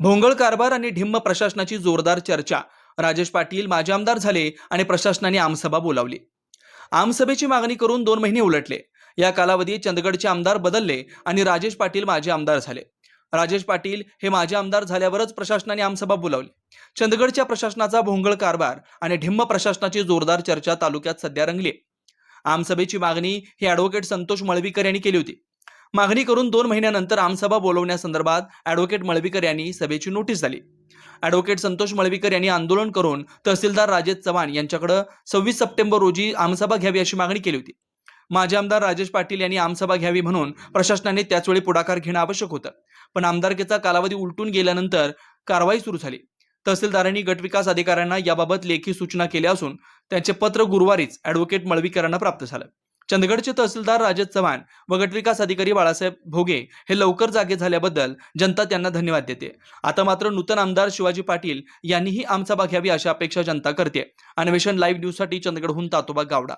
भोंगळ कारभार आणि ढिम्म प्रशासनाची जोरदार चर्चा. राजेश पाटील माजी आमदार झाले आणि प्रशासनाने आमसभा बोलावली. आमसभेची मागणी करून दोन महिने उलटले. या कालावधीत चंदगडचे आमदार बदलले आणि राजेश पाटील माजी आमदार झाले. राजेश पाटील हे माजी आमदार झाल्यावरच प्रशासनाने आमसभा बोलावली. चंदगडच्या प्रशासनाचा भोंगळ कारभार आणि ढिम्म प्रशासनाची जोरदार चर्चा तालुक्यात सध्या रंगली आमसभेची मागणी ही ॲडव्होकेट संतोष मळवीकर यांनी केली होती. मागणी करून दोन महिन्यानंतर आमसभा बोलवण्यासंदर्भात ॲडव्होकेट मळवीकर यांनी सभेची नोटीस झाली. ॲडव्होकेट संतोष मळवीकर यांनी आंदोलन करून तहसीलदार राजेश चव्हाण यांच्याकडे सव्वीस सप्टेंबर रोजी आमसभा घ्यावी अशी मागणी केली होती. माजी आमदार राजेश पाटील यांनी आमसभा घ्यावी म्हणून प्रशासनाने त्याचवेळी पुढाकार घेणं आवश्यक होतं. पण आमदारकीचा कालावधी उलटून गेल्यानंतर कारवाई सुरू झाली. तहसीलदारांनी गटविकास अधिकाऱ्यांना याबाबत लेखी सूचना केल्या असून त्यांचे पत्र गुरुवारीच ॲडव्होकेट मळवीकरांना प्राप्त झालं. चंदगडचे तहसीलदार राजेश चव्हाण व गटविकास अधिकारी बाळासाहेब भोगे हे लवकर जागे झाल्याबद्दल जनता त्यांना धन्यवाद देते. आता मात्र नूतन आमदार शिवाजी पाटील यांनीही आमचा भाग घ्यावी अशी अपेक्षा जनता करते. अन्वेषण लाईव्ह न्यूजसाठी चंदगडहून तातोबा गावडा.